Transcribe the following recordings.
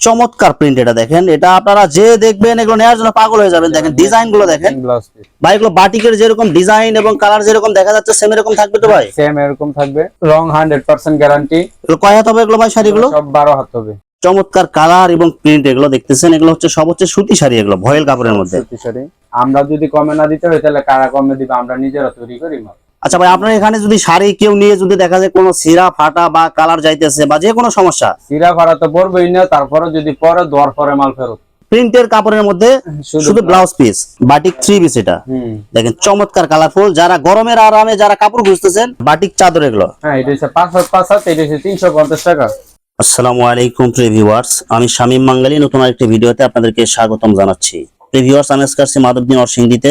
চমৎকার প্রিন্ট এটা দেখেন। এটা আপনারা যে দেখবেন এগুলো নেওয়ার জন্য পাগল হয়ে যাবেন। দেখেন ডিজাইনগুলো দেখেন। ভাই এগুলো বাটিকের যেরকম ডিজাইন এবং কালার যেরকম দেখা যাচ্ছে সেম এরকম থাকবে তো ভাই? সেম এরকম থাকবে। রং হান্ড্রেড পার্সেন্ট গ্যারান্টি কয় হাত হবে এগুলো ভাই শাড়িগুলো? সব বারো হাত হবে। চমৎকার কালার এবং প্রিন্ট এগুলো দেখতেছেন। এগুলো হচ্ছে সব হচ্ছে সুতি শাড়ি এগুলো ভয়েল কাপড়ের মধ্যে। সুতি শাড়ি। আমরা যদি কমে না দিতে হয় তাহলে কারা কমে দিবে? আমরা নিজেরা তৈরি করি মাল। আচ্ছা ভাই আপনার এখানে যদি শাড়ি কেউ নিয়ে যদি দেখা যায় কোনো সিরা ফাটা বা কালার যাইতেছে বা যে কোনো সমস্যা? সিরা ভাড়া তো পড়বেই না তারপরে যদি পরে দোয়ার পরে মাল ফেরত। প্রিন্টের কাপড়ের মধ্যে শুধু blouse piece batik three piece এটা। দেখেন চমৎকার কালারফুল যারা গরমের আরামে যারা কাপড় খুঁজতেছেন বাটিক চাদর এগুলো। হ্যাঁ এটা হচ্ছে পাঁচ হাত পাঁচ হাত এটা হচ্ছে তিনশো পঞ্চাশ টাকা। আসসালামু আলাইকুম প্রিভিউয়ার্স আমি শামীম মাঙ্গালি নতুন আরেকটি ভিডিওতে আপনাদেরকে স্বাগতম জানাচ্ছি। প্রিভিউয়ার্স আমি আজকে আসছি মাধবদিন অরসিংদিতে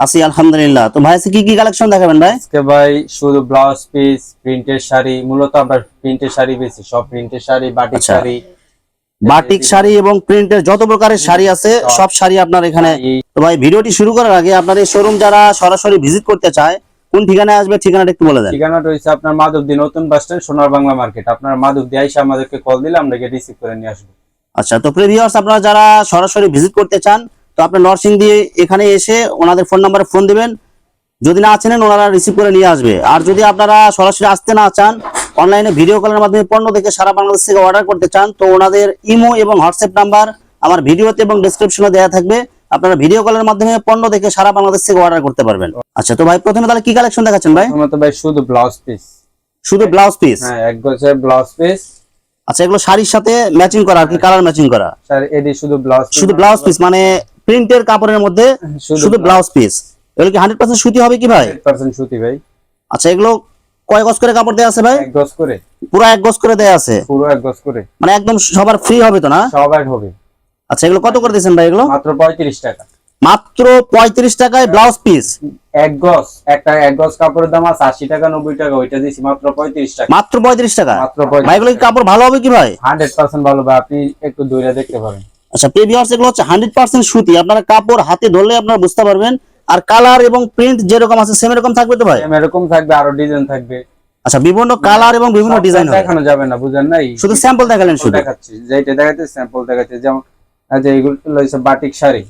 আছি আলহামদুলিল্লাহ। তো ভাই কি কি কালেকশন দেখাবেন ভাই? আজকে ভাই শুধু ব্লাউজ পিস প্রিন্টের শাড়ি মূলত আমরা প্রিন্টের শাড়ি বেশি সব প্রিন্টের শাড়ি বাটিক আচ্ছা। শাড়ি। বাটিক শাড়ি এবং প্রিন্টের যত প্রকারের শাড়ি আছে সব শাড়ি আপনার এখানে। তো ভাই ভিডিওটি শুরু করার আগে আপনার এই শোরুম যারা সরাসরি ভিজিট করতে চায় কোন ঠিকানায় আসবে ঠিকানাটা একটু বলে দেন। ঠিকানাটা হচ্ছে আপনার মাধবদী নতুন বাস স্ট্যান্ড সোনার বাংলা মার্কেট আপনার মাধবদী আইসা আমাদেরকে কল দিলে আমরা গিয়ে রিসিভ করে নিয়ে আসব। আচ্ছা তো প্রিভিয়ার্স আপনারা যারা সরাসরি ভিজিট করতে চান তো আপনি নরসিং দিয়ে এখানে এসে ওনাদের ফোন নাম্বারে ফোন দিবেন। যদি না চেনেন ওনারা রিসিভ করে নিয়ে আসবে। আর যদি আপনারা সরাসরি আসতে না চান অনলাইনে ভিডিও কলের মাধ্যমে পণ্য দেখে সারা বাংলাদেশ থেকে অর্ডার করতে চান তো ওনাদের ইমো এবং হোয়াটসঅ্যাপ নাম্বার আমার ভিডিওতে এবং ডেসক্রিপশনে দেওয়া থাকবে। আপনারা ভিডিও কলের মাধ্যমে পণ্য দেখে সারা বাংলাদেশ থেকে অর্ডার করতে পারবেন। আচ্ছা তো ভাই প্রথমে তাহলে কি কালেকশন দেখাচ্ছেন ভাই? প্রথমত ভাই শুধু ব্লাউজ পিস শুধু ব্লাউজ পিস হ্যাঁ এক গছের ব্লাউজ পিস আচ্ছা এগুলো শাড়ির সাথে ম্যাচিং করা আর কি কালার ম্যাচিং করা? স্যার এডি শুধু ব্লাউজ শুধু ব্লাউজ পিস মানে প্রিন্টের কাপড়ের মধ্যে শুধু ব্লাউজ পিস এগুলো কি হান্ড্রেড পার্সেন্ট সুতি হবে কি ভাই? সুতি ভাই। আচ্ছা এগুলো কয় গজ করে কাপড় দেওয়া আছে ভাই? এক গজ করে। পুরো এক গজ করে দেওয়া আছে? পুরো এক গজ করে। মানে একদম সবার ফ্রি হবে তো না? সবাই হবে। আচ্ছা এগুলো কত করে দিয়েছেন ভাই এগুলো? মাত্র পঁয়ত্রিশ টাকা। মাত্র পঁয়ত্রিশ টাকায় ব্লাউজ পিস এক গজ। একটা এক গজ কাপড়ের দাম আছে আশি টাকা নব্বই টাকা। ওইটা দিয়েছি মাত্র পঁয়ত্রিশ টাকা। মাত্র পঁয়ত্রিশ টাকা? মাত্র ভাই এগুলো কি কাপড় ভালো হবে কি ভাই? হান্ড্রেড পার্সেন্ট ভালো ভাই। আপনি একটু দূরে দেখতে পারেন। আচ্ছা প্রিভিয়ার্স এগুলো হচ্ছে হান্ড্রেড পার্সেন্ট সুতি। আপনারা কাপড় হাতে ধরলে আপনারা বুঝতে পারবেন। আর কালার এবং প্রিন্ট যেরকম আছে সেম এরকম থাকবে তো ভাই? এরকম থাকবে আরও ডিজাইন থাকবে। আচ্ছা বিভিন্ন কালার এবং বিভিন্ন ডিজাইন হবে। দেখানো যাবে না বুঝেন নাই? শুধু স্যাম্পল দেখালেন শুধু। দেখাচ্ছি যেটা দেখাতে স্যাম্পল দেখাচ্ছে যেমন আচ্ছা এগুলো হচ্ছে বাটিক শাড়ি।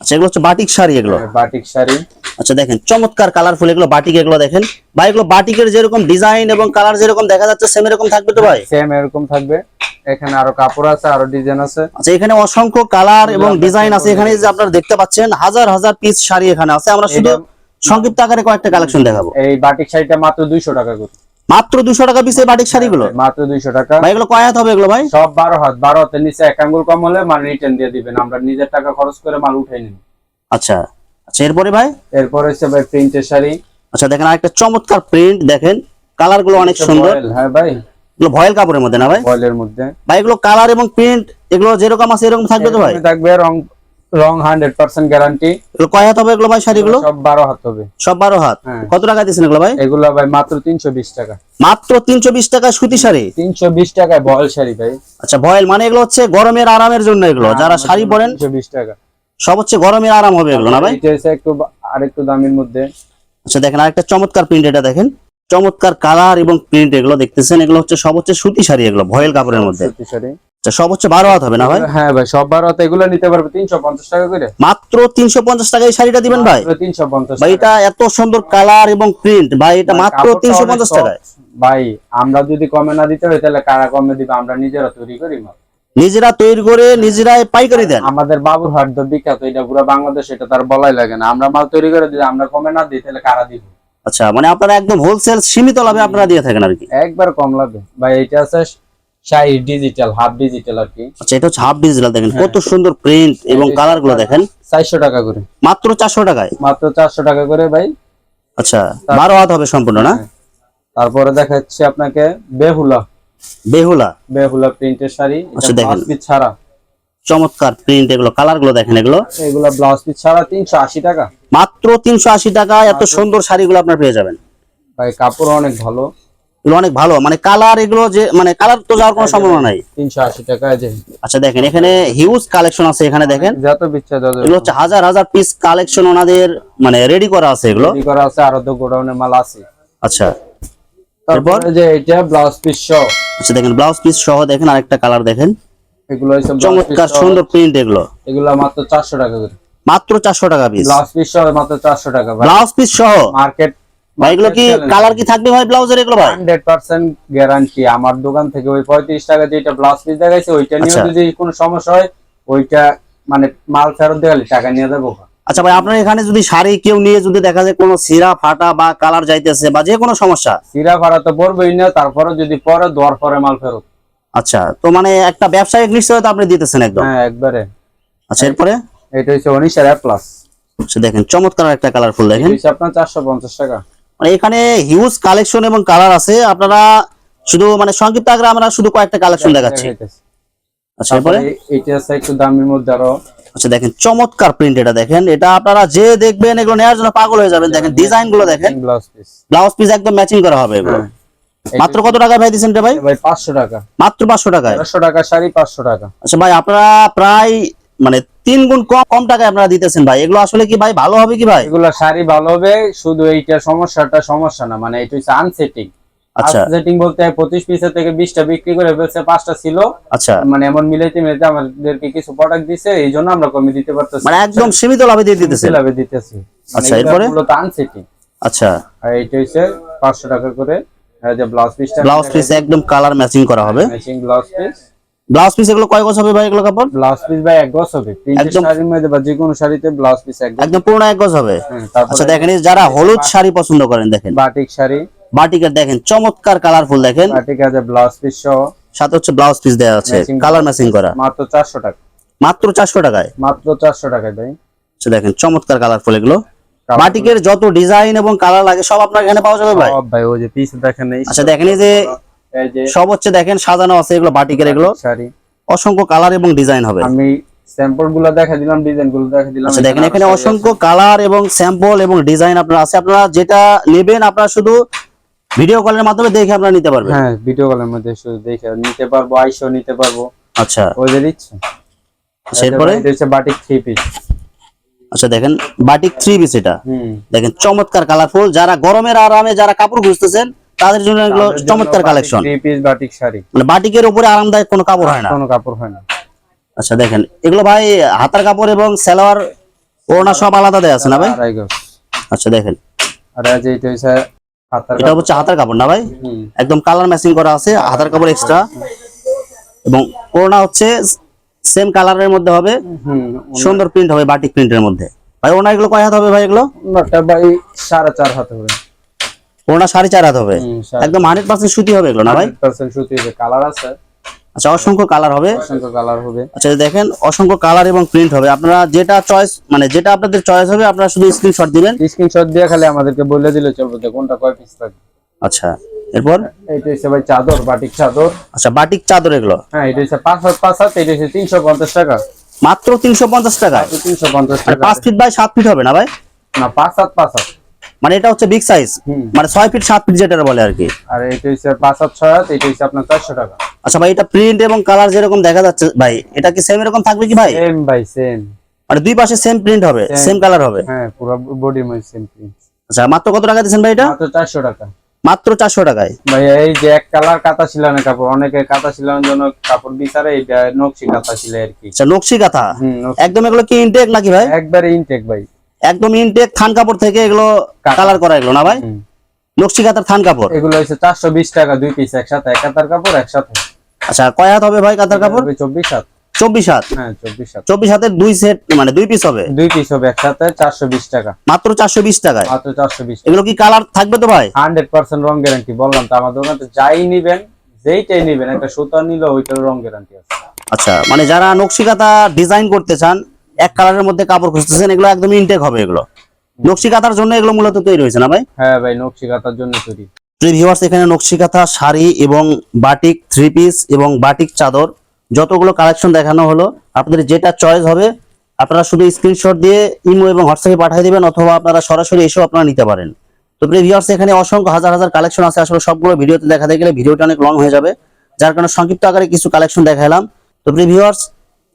আচ্ছা এগুলো হচ্ছে বাটিক শাড়ি এগুলো। বাটিক শাড়ি। আচ্ছা দেখেন চমৎকার কালারফুল এগুলো বাটিক এগুলো দেখেন। ভাই এগুলো বাটিকের যেরকম ডিজাইন এবং কালার যেরকম দেখা যাচ্ছে সেম এরকম থাকবে তো ভাই? সেম এরকম থাকবে। এখানে আরও কাপড় আছে আরও ডিজাইন আছে। আচ্ছা এখানে অসংখ্য কালার এবং ডিজাইন আছে। এখানে যে আপনারা দেখতে পাচ্ছেন হাজার হাজার পিস শাড়ি এখানে আছে। আমরা শুধু সংক্ষিপ্ত আকারে কয়েকটা কালেকশন দেখাবো। এই বাটিক শাড়িটা মাত্র দুইশো টাকা করে। মাত্র দুশো টাকা পিস বাটিক শাড়িগুলো? মাত্র দুইশো টাকা। ভাই এগুলো কয় হাত হবে এগুলো ভাই? সব বারো হাত। বারো হাতের নিচে এক আঙ্গুল কম হলে মাল রিটার্ন দিয়ে দিবেন। আমরা নিজের টাকা খরচ করে মাল উঠাই নিন আচ্ছা। আচ্ছা এরপরে ভাই? এরপর হচ্ছে ভাই প্রিন্টের শাড়ি। আচ্ছা দেখেন আরেকটা চমৎকার প্রিন্ট দেখেন কালারগুলো অনেক সুন্দর। হ্যাঁ ভাই। এগুলো ভয়েল কাপড়ের মধ্যে না ভাই? বয়েলের মধ্যে। ভাই এগুলো কালার এবং প্রিন্ট এগুলো যেরকম আছে এরকম থাকবে তো ভাই? থাকবে রং রং হান্ড্রেড পার্সেন্ট গ্যারান্টি। এগুলো কয় হাত হবে এগুলো ভাই শাড়িগুলো? সব বারো হাত হবে। সব বারো হাত? হ্যাঁ। কত টাকা দিয়েছেন এগুলো ভাই? এগুলো ভাই মাত্র তিনশো বিশ টাকা। মাত্র তিনশো বিশ টাকা সুতি শাড়ি? তিনশো বিশ টাকায় বয়েল শাড়ি ভাই। আচ্ছা ভয়েল মানে এগুলো হচ্ছে গরমের আরামের জন্য এগুলো। যারা শাড়ি পরেন তিনশো বিশ টাকা। সব হচ্ছে গরমের আরাম হবে এগুলো না ভাই? এটা হচ্ছে একটু আরেকটু দামের মধ্যে। আচ্ছা দেখেন আরেকটা চমৎকার প্রিন্ট এটা দেখেন। চমৎকার কালার এবং প্রিন্ট এগুলো দেখতেছেন। এগুলো হচ্ছে সব হচ্ছে সুতি শাড়ি এগুলো ভয়েল কাপড়ের মধ্যে। সুতি শাড়ি। আচ্ছা সব হচ্ছে বারো হাত হবে না ভাই? হ্যাঁ ভাই সব বারো হাতে এগুলো নিতে পারবে। তিনশো পঞ্চাশ টাকা করে। মাত্র তিনশো পঞ্চাশ টাকায় শাড়িটা দিবেন ভাই? তিনশো পঞ্চাশ ভাই এটা এত সুন্দর কালার এবং প্রিন্ট ভাই এটা মাত্র তিনশো পঞ্চাশ টাকায়। ভাই আমরা যদি কমে না দিতে হয় তাহলে কারা কমে দিবে? আমরা নিজেরা তৈরি করি নিজেরা তৈরি করে নিজেরাই পাইকারি দেন। আমাদের বাবুর হাট তো বিখ্যাত এটা পুরো বাংলাদেশ এটা তার বলাই লাগে না। আমরা মাল তৈরি করে দিই আমরা কমে না দিই তাহলে কারা দিব? আচ্ছা মানে আপনারা একদম হোলসেল সীমিত লাভে আপনারা দিয়ে থাকেন আর কি? একবার কম লাগবে ভাই এটা আছে শাহি ডিজিটাল হাফ ডিজিটাল আর কি। আচ্ছা এটা হচ্ছে হাফ ডিজিটাল দেখেন কত সুন্দর প্রিন্ট এবং কালারগুলো দেখেন। চারশো টাকা করে। মাত্র চারশো টাকায়? মাত্র চারশো টাকা করে ভাই। আচ্ছা বারো হাত হবে সম্পূর্ণ না? তারপরে দেখাচ্ছি আপনাকে বেহুলা। বেহুলা? বেহুলা প্রিন্টের শাড়ি এটা আচ্ছা, দেখেন। ছাড়া। চমৎকার প্রিন্ট এগুলো কালারগুলো দেখেন এগুলো। এগুলা ব্লাউজ পিস ছাড়া তিনশো আশি টাকা। মাত্র তিনশো আশি টাকা এত সুন্দর শাড়িগুলো আপনার পেয়ে যাবেন। ভাই কাপড় অনেক ভালো। এগুলো অনেক ভালো মানে কালার এগুলো যে মানে কালার তো যাওয়ার কোনো সম্ভাবনা নাই। তিনশো আশি টাকা এই যে। আচ্ছা দেখেন এখানে হিউজ কালেকশন আছে এখানে দেখেন। যত বিচ্ছা যত এগুলো হচ্ছে হাজার হাজার পিস কালেকশন ওনাদের মানে রেডি করা আছে এগুলো। তৈরি করা আছে আরও তো গোডাউনে মাল আছে। আচ্ছা। তারপরে যে এটা ব্লাউজ পিস সহ। আচ্ছা দেখেন ব্লাউজ পিস সহ দেখেন আরেকটা কালার দেখেন। এগুলো চমৎকার সুন্দর প্রিন্ট এগুলো। এগুলো মাত্র চারশো টাকা করে। মাত্র চারশো টাকা পিস ব্লাউজ পিস সহ মাত্র চারশো টাকা ভাই। ব্লাউজ পিস সহ? মার্কেট ভাই এগুলো কি কালার কি থাকবে ভাই ব্লাউজের এগুলো ভাই? হান্ড্রেড পার্সেন্ট গ্যারান্টি আমার দোকান থেকে ওই পঁয়ত্রিশ টাকা যেটা ব্লাউজ পিস দেখাইছে ওইটা নিয়ে আচ্ছা। যদি কোনো সমস্যা হয় ওইটা মানে মাল ফেরত দেওয়ালে টাকা নিয়ে দেবো আচ্ছা ভাই আপনার এখানে যদি শাড়ি কেউ নিয়ে যদি দেখা যায় কোনো সিরা ফাটা বা কালার যাইতেছে বা যে কোনো সমস্যা? সিরা ভাড়া তো পড়বেই না তারপরে যদি পরে দর পরে মাল ফেরত। আচ্ছা তো মানে একটা ব্যবসায়িক নিশ্চয়তা আপনি দিতেছেন একদম? হ্যাঁ একবারে। আচ্ছা এরপরে? এটা হচ্ছে উনিশের এ প্লাস আচ্ছা দেখেন চমৎকার একটা কালারফুল দেখেন। হচ্ছে আপনার চারশো পঞ্চাশ টাকা। মানে এখানে হিউজ কালেকশন এবং কালার আছে। আপনারা শুধু মানে সংক্ষিপ্ত আগে আমরা শুধু কয়েকটা কালেকশন দেখাচ্ছি। আচ্ছা এরপরে? এটা আছে একটু দামের মধ্যে আরও। আচ্ছা দেখেন চমৎকার প্রিন্ট এটা দেখেন। এটা আপনারা যে দেখবেন এগুলো নেওয়ার জন্য পাগল হয়ে যাবেন। দেখেন ডিজাইনগুলো দেখেন ব্লাউজ পিস ব্লাউজ পিস একদম ম্যাচিং করা হবে এগুলো। মাত্র কত টাকা ভাই দিচ্ছেন ভাই? ভাই পাঁচশো টাকা। মাত্র পাঁচশো টাকায়? তেরোশো টাকা শাড়ি পাঁচশো টাকা। আচ্ছা ভাই আপনারা প্রায় মানে তিন গুণ কম কম টাকায় আপনারা দিতেছেন ভাই। এগুলো আসলে কি ভাই ভালো হবে কি ভাই? এগুলা শাড়ি ভালো হবে শুধু এইটা সমস্যাটা সমস্যা না মানে এটা হচ্ছে আনসেটিং আচ্ছা। বলতে পঁচিশ পিসের থেকে বিশটা বিক্রি করে ফেলছে পাঁচটা ছিল। আচ্ছা। মানে এমন মিলাইতে মিলাইতে আমাদেরকে কিছু প্রোডাক্ট দিছে এই জন্য আমরা কমে দিতে পারতেছি। মানে একদম সীমিত লাভে দিয়ে দিতেছেন লাভে দিতেছি। আচ্ছা, এরপরে? আনসেটিং আচ্ছা। আর হচ্ছে পাঁচশো টাকা করে যে ব্লাউজ পিসটা ব্লাউজ পিস একদম কালার ম্যাচিং করা হবে। Matching blouse piece blouse piece এগুলো কয় গজ হবে ভাই এগুলো কাপড়? ব্লাউজ পিস ভাই এক গজ হবে। একদম- শাড়ির মধ্যে বা যে কোনো শাড়িতে ব্লাউজ পিস এক একদম পুরোনো এক গজ হবে। হ্যাঁ, আচ্ছা দেখেন যারা হলুদ শাড়ি পছন্দ করেন দেখেন। বাটিক শাড়ি। বাটিকের দেখেন চমৎকার কালারফুল দেখেন। বাটিক আছে ব্লাউজ পিস সহ। সাথে হচ্ছে ব্লাউজ পিস দেওয়া আছে কালার ম্যাচিং করা। মাত্র চারশো টাকা। মাত্র চারশো টাকায়? মাত্র চারশো টাকায় ভাই। আচ্ছা দেখেন চমৎকার কালারফুল এগুলো। বাটিকের যত ডিজাইন এবং কালার লাগে সব আপনার এখানে পাওয়া যাবে ভাই। ভাই ওই যে পিস দেখেন আচ্ছা দেখেন এই যে সব হচ্ছে দেখেন সাজানো আছে এগুলো বাটিকের এগুলো। অসংখ্য কালার এবং ডিজাইন হবে। আমি স্যাম্পলগুলো দেখা দিলাম ডিজাইনগুলো দেখা দিলাম আচ্ছা দেখেন এখানে অসংখ্য কালার এবং স্যাম্পল এবং ডিজাইন আপনার আছে। আপনারা যেটা নেবেন আপনারা শুধু ভিডিও কলের মাধ্যমে দেখে আপনারা নিতে। পারবেন। হ্যাঁ ভিডিও কলের মধ্যে শুধু দেখে নিতে পারব আইসো নিতে পারব। আচ্ছা। ওদের ইচ্ছে আচ্ছা, এরপরে? এটা হচ্ছে বাটিক থ্রি পিস আচ্ছা দেখেন বাটিক থ্রি পিস এটা। দেখেন চমৎকার কালারফুল যারা গরমের আরামে যারা কাপড় খুঁজতেছেন তাদের জন্য এগুলো চমৎকার collection three piece batik sari. মানে বাটিকের উপরে আরামদায়ক কোনো কাপড় হয় না। কোনো কাপড় হয় না। আচ্ছা দেখেন এগুলো ভাই হাতার কাপড় এবং সালোয়ার ওড়না সব আলাদা দেয়া আছে না ভাই? আচ্ছা দেখেন। আর এই যে এটা এটা হচ্ছে হাতার কাপড় না ভাই? একদম কালার ম্যাচিং করা আছে হাতার কাপড় এক্সট্রা এবং ওড়না হচ্ছে সেম কালারের মধ্যে হবে সুন্দর প্রিন্ট হবে বাটিক প্রিন্টের মধ্যে। ভাই ওড়না এগুলো কয় হাত হবে ভাই এগুলো? ভাই সাড়ে চার হাত হবে। ওড়না সাড়ে চার হাত হবে। একদম হান্ড্রেড পার্সেন্ট সুতি হবে এগুলো না ভাই? 100% সুতি হবে কালার আছে। আচ্ছা অসংখ্য কালার হবে। অসংখ্য কালার হবে। আচ্ছা দেখেন অসংখ্য কালার এবং প্রিন্ট হবে। আপনারা যেটা চয়েস মানে যেটা আপনাদের চয়েস হবে আপনারা শুধু স্ক্রিনশট দিবেন। স্ক্রিনশট দিয়ে খালি আমাদেরকে বলে দিলে চলবে যে কোনটা কয় পিস লাগবে। আচ্ছা এরপর? এইটা হচ্ছে ভাই চাদর বাটিক চাদর। আচ্ছা বাটিক চাদর এগুলো? হ্যাঁ এটা হচ্ছে পাঁচ হাত পাঁচ হাত এটা হচ্ছে তিনশো পঞ্চাশ টাকা। মাত্র তিনশো পঞ্চাশ টাকায় তিনশো পঞ্চাশ টাকা। পাঁচ ফিট বাই সাত ফিট হবে না ভাই? না পাঁচ হাত পাঁচ হাত। মানে এটা হচ্ছে বিগ সাইজ মানে ছয় ফিট সাত ফিট যেটা বলে আর কি। আর এটা হচ্ছে পাঁচ হাত ছয় হাত এটা হচ্ছে আপনার চারশো টাকা। আচ্ছা ভাই এটা প্রিন্ট এবং কালার যেরকম দেখা যাচ্ছে ভাই এটা কি সেম এরকম থাকবে কি ভাই? সেম ভাই সেম মানে দুই পাশে সেম প্রিন্ট হবে. সেম কালার হবে। হ্যাঁ পুরো বডি মধ্যে সেম প্রিন্ট আচ্ছা মাত্র কত টাকা দিচ্ছেন ভাই এটা? মাত্র চারশো টাকা। মাত্র চারশো টাকায়। ভাই এই যে এক কালার কাঁথা শিলানের কাপড় অনেকে কাঁথা শিলানোর জন্য কাপড় বিচারে এইটা নকশি কাঁথা শিলে আর কি। আচ্ছা নকশি কাঁথা? একদম এগুলো কি ইনটেক নাকি ভাই? একবারে ইনটেক ভাই। একদম ইনটেক থান কাপড় থেকে এগুলো কালার করা এগুলো না ভাই। নকশি কাঁথার থান কাপড়? এগুলো হচ্ছে চারশো বিশ টাকা দুই পিস একসাথে এক হাতার কাপড় একসাথে। আচ্ছা কয় হাত হবে ভাই কাতার কাপড়? চব্বিশ হাত। চব্বিশ হাত? হ্যাঁ চব্বিশ হাত। চব্বিশ হাতের দুই সেট মানে দুই পিস হবে? দুই পিস হবে একসাথে চারশো বিশ টাকা। মাত্র চারশো বিশ টাকায়? মাত্র চারশো বিশ এগুলো কি কালার থাকবে তো ভাই? হান্ড্রেড পার্সেন্ট রং গ্যারান্টি বললাম তো আমাদের দোকানে যাই নিবেন যেইটাই নিবেন একটা সুতা নিলে ওইটার রং গ্যারান্টি আছে। আচ্ছা মানে যারা নকশি কাঁথা ডিজাইন করতে চান এক কালারের মধ্যে কাপড় খুঁজতেছেন এগুলো একদম ইনটেক হবে এগুলো। নকশি কাঁথার জন্য এগুলো মূলত তৈরি হয়েছে না ভাই? হ্যাঁ ভাই নকশি কাতার জন্য তৈরি। ভিউয়ার্স এখানে নকশি কাঁথা শাড়ি এবং বাটিক থ্রি পিস এবং বাটিক চাদর যতগুলো কালেকশন দেখানো হলো আপনাদের যেটা চয়েস হবে আপনারা শুধু স্ক্রিনশট দিয়ে ইমো এবং হোয়াটসঅ্যাপে পাঠিয়ে দিবেন অথবা আপনারা সরাসরি এসেও আপনারা নিতে পারেন। তো প্রিভিয়ার্স এখানে অসংখ্য হাজার হাজার কালেকশন আছে। আসলে সবগুলো ভিডিওতে দেখাতে গেলে ভিডিওটা অনেক লং হয়ে যাবে। যার কারণে সংক্ষিপ্ত আকারে কিছু কালেকশন দেখালাম। তো প্রিভিয়ার্স